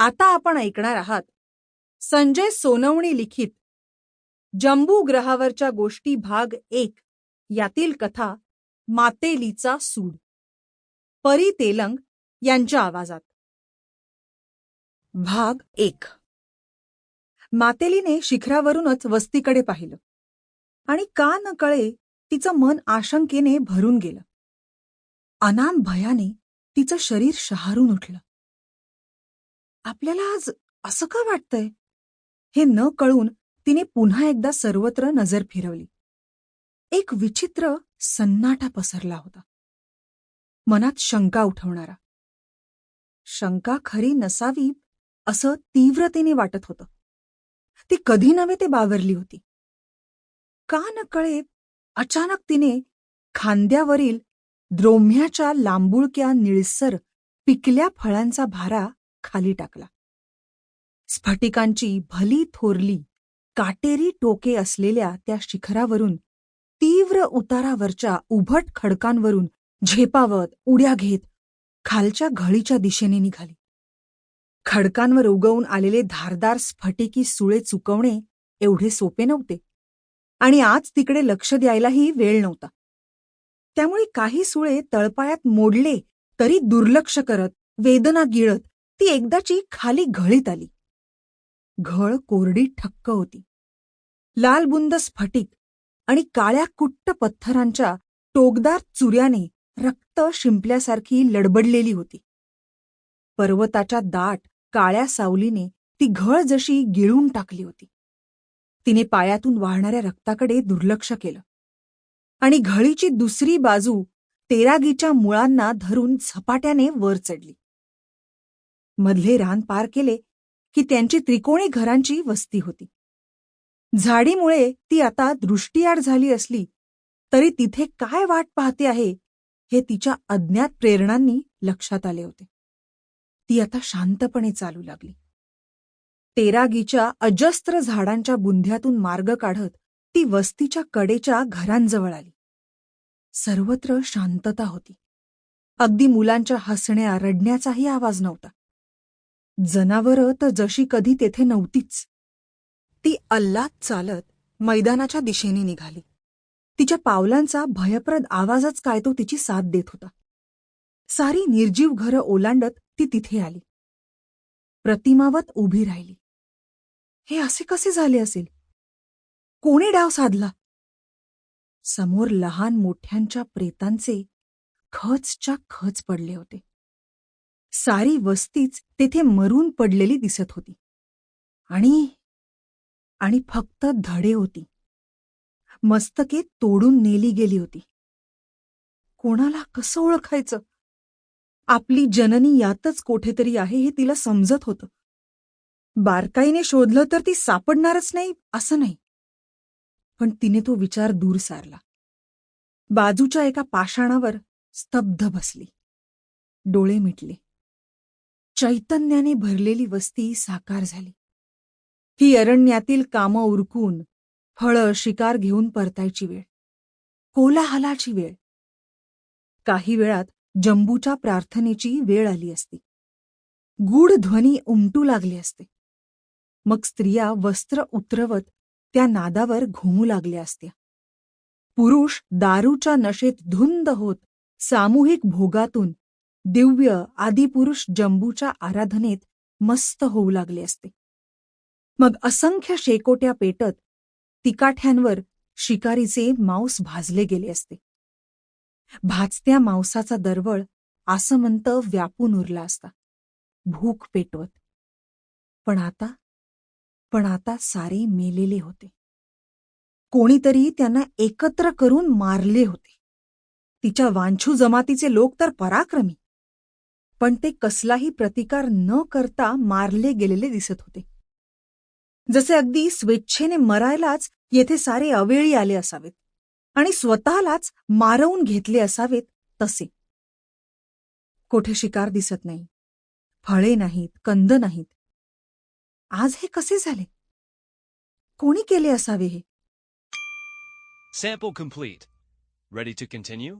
आता आपण ऐकणार आहात. संजय सोनवणी लिखित. जम्बू ग्रहावरच्या गोष्टी भाग एक. यातील कथा मातेलीचा सूड. परी तेलंग यांच्या आवाजात. भाग एक. मातेलीने शिखरावरूनच वस्तीकडे पाहिलं. आणि का न कळे तिचं मन आशंकेने भरून गेलं. अनाम भयाने तिचं शरीर शहारून उठलं. आपल्याला आज असं का वाटतंय? हे न कळून तिने पुन्हा एकदा सर्वत्र नजर फिरवली. एक विचित्र सन्नाटा पसरला होता. मनात शंका उठवणारा. शंका खरी नसावी असं तीव्रतेने वाटत होतं. ती कधी नव्हे ते बावरली होती. का न कळे अचानक तिने खांद्यावरील द्रोम्ह्याच्या लांबुळक्या निळसर पिकल्या फळांचा भारा खाली टाकला. स्फटिकांची भली थोरली काटेरी टोके असलेल्या त्या शिखरावरून तीव्र उतारावरच्या उभट खडकांवरून झेपावत उड्या घेत खालच्या घळीच्या दिशेने निघाली. खडकांवर उगवून आलेले धारदार स्फटिकी सुळे चुकवणे एवढे सोपे नव्हते आणि आज तिकडे लक्ष द्यायलाही वेळ नव्हता. त्यामुळे काही सुळे तळपायात मोडले तरी दुर्लक्ष करत वेदना गिळत ती एकदाची खाली घळीत आली. घळ कोरडी ठक्क होती. लालबुंद स्फटिक आणि काळ्या कुट्ट पत्थरांच्या टोकदार चुऱ्याने रक्त शिंपल्यासारखी लडबडलेली होती. पर्वताच्या दाट काळ्या सावलीने ती घळ जशी गिळून टाकली होती. तिने पायातून वाहणाऱ्या रक्ताकडे दुर्लक्ष केलं. आणि घळीची दुसरी बाजू तेरागीच्या मुळांना धरून झपाट्याने वर चढली. मधले रान पार केले की त्यांची त्रिकोणी घरांची वस्ती होती. झाडीमुळे ती आता दृष्टीआड झाली असली तरी तिथे काय वाट पाहते आहे हे तिच्या अज्ञात प्रेरणांनी लक्षात आले होते. ती आता शांतपणे चालू लागली. तेरागीच्या अजस्त्र झाडांच्या बुंध्यातून मार्ग काढत ती वस्तीच्या कडेच्या घरांजवळ आली. सर्वत्र शांतता होती. अगदी मुलांच्या हसण्या रडण्याचाही आवाज नव्हता. जनावरं तर जशी कधी तेथे नव्हतीच. ती अल्लाद चालत मैदानाच्या दिशेने निघाली. तिच्या पावलांचा भयप्रद आवाजच काय तो तिची साथ देत होता. सारी निर्जीव घरं ओलांडत ती तिथे आली. प्रतिमावत उभी राहिली. हे असे कसे झाले असेल? कोणी डाव साधला? समोर लहान मोठ्यांच्या प्रेतांचे खचच्या खच पडले होते. सारी वस्तीच तेथे मरून पडलेली दिसत होती. आणि आणि फक्त धडे होती. मस्तके तोडून नेली गेली होती. कोणाला कसं ओळखायचं? आपली जननी यातच कोठेतरी आहे हे तिला समजत होतं. बारकाईने शोधलं तर ती सापडणारच नाही असं नाही. पण तिने तो विचार दूर सारला. बाजूच्या एका पाषाणावर स्तब्ध बसली. डोळे मिटले. चैतन्याने भरलेली वस्ती साकार झाली. ही अरण्यातील कामं उरकून फळं शिकार घेऊन परतायची वेळ. कोलाहलाची वेळ. काही वेळात जंबूच्या प्रार्थनेची वेळ आली असती. गूढ ध्वनी उमटू लागले असते. मग स्त्रिया वस्त्र उतरवत त्या नादावर घुमू लागल्या असत्या. पुरुष दारूच्या नशेत धुंद होत सामूहिक भोगातून दिव्य आदिपुरुष जंबूच्या आराधनेत मस्त होऊ लागले असते. मग असंख्य शेकोट्या पेटत तिकाठ्यांवर शिकारीचे मांस भाजले गेले असते. भाजत्या मांसाचा दरवळ आसमंत व्यापून उरला असता. भूक पेटवत. पण आता पण आता सारे मेलेले होते. कोणीतरी त्यांना एकत्र करून मारले होते. तिच्या वांछू जमातीचे लोक तर पराक्रमी. पण ते कसलाही प्रतिकार न करता मारले गेलेले दिसत होते. जसे अगदी स्वेच्छेने मरायलाच येथे सारे अवेळी आले असावेत आणि स्वतःलाच मारवून घेतले असावेत तसे. कोठे शिकार दिसत नाही फळे नाहीत कंद नाहीत. आज हे कसे झाले? कोणी केले असावे हे? Sample complete. Ready to continue?